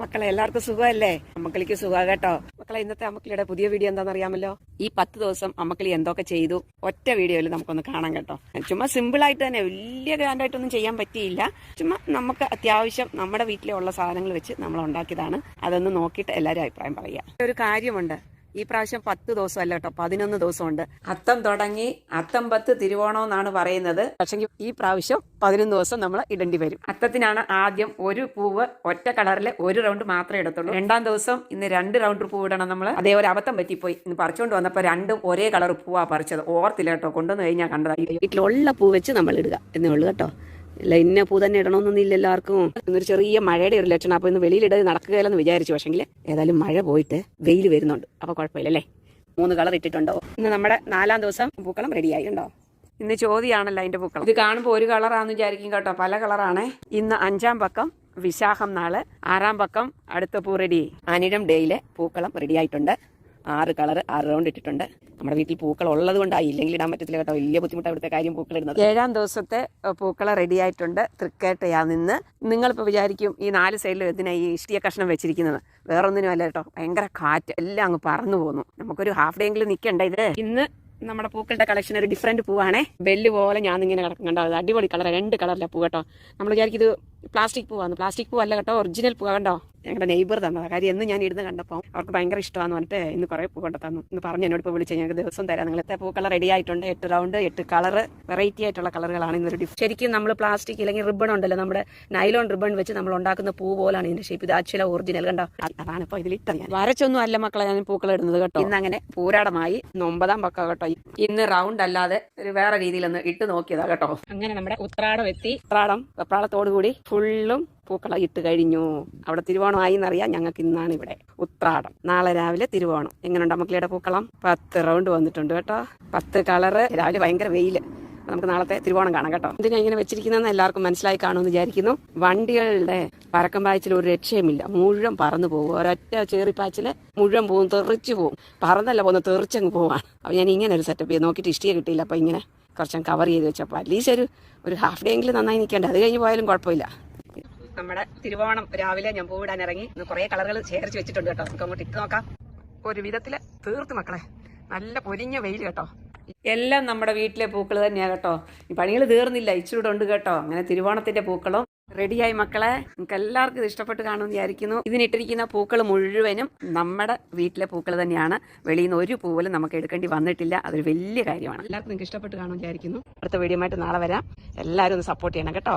മക്കളെ എല്ലാവർക്കും സുഖമല്ലേ? അമ്മക്കളിക്ക് സുഖം കേട്ടോ. മക്കളെ ഇന്നത്തെ അമ്മക്കളിയുടെ പുതിയ വീഡിയോ എന്താണെന്ന് അറിയാമല്ലോ ഈ പത്ത് ദിവസം അമ്മക്കളി എന്തൊക്കെ ചെയ്തു? ഒറ്റ വീഡിയോയിൽ നമുക്കൊന്ന് കാണാം കേട്ടോ. ചുമ്മാ സിമ്പിൾ ആയിട്ട് തന്നെ വലിയ ഗ്രാൻഡ് ആയിട്ടൊന്നും ചെയ്യാൻ പറ്റിയില്ല. ചുമ്മാ നമുക്ക് അത്യാവശ്യം നമ്മുടെ വീട്ടിലെ ഉള്ള സാധനങ്ങൾ വെച്ച് നമ്മൾ ഉണ്ടാക്കിയതാണ്. അതൊന്ന് നോക്കിയിട്ട് എല്ലാവരും അഭിപ്രായം പറയുക. ഒരു കാര്യമുണ്ട്. ഈ പ്രാവശ്യം പത്ത് ദിവസം അല്ല കേട്ടോ പതിനൊന്ന് ദിവസമുണ്ട്. അത്തം തുടങ്ങി അത്തം പത്ത് തിരുവോണം എന്നാണ് പറയുന്നത്. പക്ഷേ ഈ പ്രാവശ്യം പതിനൊന്ന് ദിവസം നമ്മൾ ഇടേണ്ടി വരും. അത്തത്തിനാണ് ആദ്യം ഒരു പൂവ് ഒറ്റ കളറിൽ ഒരു റൗണ്ട് മാത്രമേ ഇടത്തുള്ളൂ. രണ്ടാം ദിവസം ഇന്ന് രണ്ട് റൗണ്ട് പൂവ് ഇടണം നമ്മൾ. അതേ ഒരു അബദ്ധം പറ്റിപ്പോയി. ഇന്ന് പറിച്ചുകൊണ്ട് വന്നപ്പോൾ രണ്ടും ഒരേ കളർ പൂവാ പറിച്ചത്. ഓർത്തില്ല കേട്ടോ കൊണ്ടുവന്ന് കഴിഞ്ഞാൽ കണ്ടതായി വീട്ടിലുള്ള പൂ വെച്ച് നമ്മൾ ഇടുക എന്നേ ഉള്ളൂ കേട്ടോ. ഇല്ല ഇന്ന പൂ തന്നെ ഇടണമെന്നൊന്നും ഇല്ല എല്ലാവർക്കും. ഇന്നൊരു ചെറിയ മഴയുടെ ഒരു ലക്ഷണം. അപ്പൊ ഇന്ന് വെളിയിലിടത് നടക്കുകയില്ലെന്ന് വിചാരിച്ചു. പക്ഷെങ്കിൽ ഏതായാലും മഴ പോയിട്ട് വെയിൽ വരുന്നുണ്ട്. അപ്പൊ കുഴപ്പമില്ലല്ലേ? മൂന്ന് കളർ ഇട്ടിട്ടുണ്ടോ? ഇന്ന് നമ്മുടെ നാലാം ദിവസം പൂക്കളം റെഡി ആയിട്ടുണ്ടോ? ഇന്ന് ചോദ്യമാണല്ലോ അതിന്റെ പൂക്കളം. ഇത് കാണുമ്പോൾ ഒരു കളറാന്ന് വിചാരിക്കും കേട്ടോ. പല കളറാണ്. ഇന്ന് അഞ്ചാം പക്കം വിശാഖം നാൾ. ആറാം പക്കം അടുത്ത പൂ റെഡി ആനിടം ഡേയിലെ പൂക്കളം റെഡി ആയിട്ടുണ്ട്. ആറ് കളർ ആറ് റൗണ്ട് ഇട്ടിട്ടുണ്ട്. നമ്മുടെ വീട്ടിൽ പൂക്കൾ ഉള്ളത് കൊണ്ടായി. ഇല്ലെങ്കിൽ ഇടാൻ പറ്റത്തില്ല കേട്ടോ. വലിയ ബുദ്ധിമുട്ടാണ് ഇവിടുത്തെ കാര്യം പൂക്കൾ ഇടുന്നത്. ഏഴാം ദിവസത്തെ പൂക്കൾ പൂക്കള റെഡി ആയിട്ടുണ്ട്. തൃക്കേട്ടയാ നിന്ന്. നിങ്ങളിപ്പോൾ വിചാരിക്കും ഈ നാല് സൈഡിൽ എന്തിനാ ഈ ഇഷ്ടിയ കഷ്ണം വെച്ചിരിക്കുന്നത്? വേറൊന്നിനും അല്ല കേട്ടോ. ഭയങ്കര കാറ്റ്. എല്ലാം അങ്ങ് പറന്നു പോകുന്നു നമുക്കൊരു ഹാഫ് ഡേ എങ്കിലും നിൽക്കണ്ട ഇത്? ഇന്ന് നമ്മുടെ പൂക്കളുടെ കളക്ഷൻ ഒരു ഡിഫറെന്റ് പൂവാണേ. ബെല്ല് പോലെ ഞാൻ ഇങ്ങനെ കിടക്കുന്നുണ്ടോ അത് അടിപൊളി കളർ രണ്ട് കളറിലെ പൂ കേട്ടോ. നമ്മൾ വിചാരിക്കും ഇത് പ്ലാസ്റ്റിക് പൂവാണ് പ്ലാസ്റ്റിക് പൂവല്ല കേട്ടോ. ഒറിജിനൽ പൂവാണ് കണ്ടോ? ഞങ്ങളുടെ നെയ്ബർ തന്നതാണ് കാര്യം എന്ന് ഞാൻ ഇരുന്ന് കണ്ടപ്പോൾ അവർക്ക് ഭയങ്കര ഇഷ്ടമാന്ന് പറഞ്ഞിട്ട് ഇന്ന് കുറേ പൂ കൊണ്ട് തന്നു. ഇന്ന് പറഞ്ഞു എന്നോട് ഇപ്പോൾ വിളിച്ച് ഞങ്ങൾക്ക് ദിവസം തരാം. നിങ്ങളത്തെ പൂക്കള റെഡി ആയിട്ടുണ്ട്? എട്ട് റൗണ്ട് എട്ട് കളർ വെറൈറ്റി ആയിട്ടുള്ള കളറുകളാണ് ഇന്നൊരു ഡിഫ് ശരിക്കും നമ്മൾ പ്ലാസ്റ്റിക് അല്ലെങ്കിൽ റിബൺ ഉണ്ടല്ലോ നമ്മുടെ നൈലോൺ റിബൺ വെച്ച് നമ്മൾ ഉണ്ടാക്കുന്ന പൂ പോലാണ് ഇതിന്റെ ഷേപ്പ് ഇത് ആക്ച്വലി ഒറിജിനൽ കണ്ടോ? അതാണ് ഇപ്പോൾ ഇതിലിട്ടത് ഞാൻ. വരച്ചൊന്നും അല്ല മക്കളെ ഞാൻ പൂക്കൾ ഇടുന്നത് കേട്ടോ. ഇന്ന് അങ്ങനെ പൂരാടമായി. ഇന്ന് ഒമ്പതാം പക്ക കേട്ടോ. ഇന്ന് റൗണ്ട് അല്ലാതെ ഒരു വേറെ രീതിയിലൊന്ന് ഇട്ട് നോക്കിയതാ കേട്ടോ. അങ്ങനെ നമ്മുടെ ഉത്രാടം എത്തി. ഉത്രാടം വെപ്രാളത്തോടു കൂടി ഫുള്ളും പൂക്കള ഇട്ട് കഴിഞ്ഞു. അവിടെ തിരുവോണമായി എന്നറിയാം ഞങ്ങൾക്ക് ഇന്നാണ് ഇവിടെ ഉത്രാടം. നാളെ രാവിലെ തിരുവോണം. എങ്ങനെയുണ്ട് മക്കളുടെ പൂക്കളം? പത്ത് റൗണ്ട് വന്നിട്ടുണ്ട് കേട്ടോ. പത്ത് കളറ് രാവിലെ ഭയങ്കര വെയിൽ. നമുക്ക് നാളത്തെ തിരുവോണം കാണാം കേട്ടോ. എന്തിനാ ഇങ്ങനെ വെച്ചിരിക്കുന്നതെന്ന് എല്ലാവർക്കും മനസ്സിലായി കാണുമെന്ന് വിചാരിക്കുന്നു. വണ്ടികളുടെ പരക്കം പായച്ചിൽ ഒരു രക്ഷയുമില്ല. മുഴുവൻ പറന്നു പോകും. ഒരൊറ്റ ചേറിപ്പാച്ചിൽ മുഴുവൻ പോകും. തെറിച്ചു പോകും. പറന്നല്ല പോകുന്ന തെറിച്ചങ്ങ് പോവാണ്. അപ്പൊ ഞാൻ ഇങ്ങനെ ഒരു സെറ്റപ്പ് ചെയ്ത് നോക്കിയിട്ട് ഇഷ്ടിയെ കിട്ടിയില്ല. അപ്പൊ ഇങ്ങനെ കുറച്ചും കവർ ചെയ്ത് വെച്ചപ്പോൾ അറ്റ്ലീസ്റ്റ് ഒരു ഒരു ഹാഫ് ഡേ എങ്കിലും നന്നായി നിൽക്കേണ്ടത് അത് കഴിഞ്ഞ് പോയാലും കുഴപ്പമില്ല. നമ്മുടെ തിരുവോണം രാവിലെ ഞാൻ പൂവിടാൻ ഇറങ്ങി. കുറെ കളറുകൾ ശേഖരിച്ച് വെച്ചിട്ടുണ്ട് കേട്ടോ. നമുക്ക് അങ്ങോട്ട് ഇട്ട് നോക്കാം. ഒരു വിധത്തിൽ തീർത്ത് മക്കളെ. നല്ല പൊരിഞ്ഞ വെയിൽ കേട്ടോ. എല്ലാം നമ്മുടെ വീട്ടിലെ പൂക്കൾ തന്നെയാണ് കേട്ടോ. ഈ പണികൾ തീർന്നില്ല. ഇച്ചിരൂടെ ഉണ്ട് കേട്ടോ. അങ്ങനെ തിരുവോണത്തിന്റെ പൂക്കളും റെഡിയായി മക്കളെ. നിങ്ങൾക്ക് എല്ലാവർക്കും ഇഷ്ടപ്പെട്ട് കാണുമെന്ന് വിചാരിക്കുന്നു. ഇതിനിട്ടിരിക്കുന്ന പൂക്കൾ മുഴുവനും നമ്മുടെ വീട്ടിലെ പൂക്കൾ തന്നെയാണ്. വെളിയിൽ നിന്ന് ഒരു പൂവലും നമുക്ക് എടുക്കേണ്ടി വന്നിട്ടില്ല. അതൊരു വലിയ കാര്യമാണ്. എല്ലാവർക്കും നിങ്ങൾക്ക് ഇഷ്ടപ്പെട്ട് കാണുമെന്ന് വിചാരിക്കുന്നു. അടുത്ത വീഡിയോ നാളെ വരാം. എല്ലാവരും ഒന്ന് സപ്പോർട്ട് ചെയ്യണം കേട്ടോ.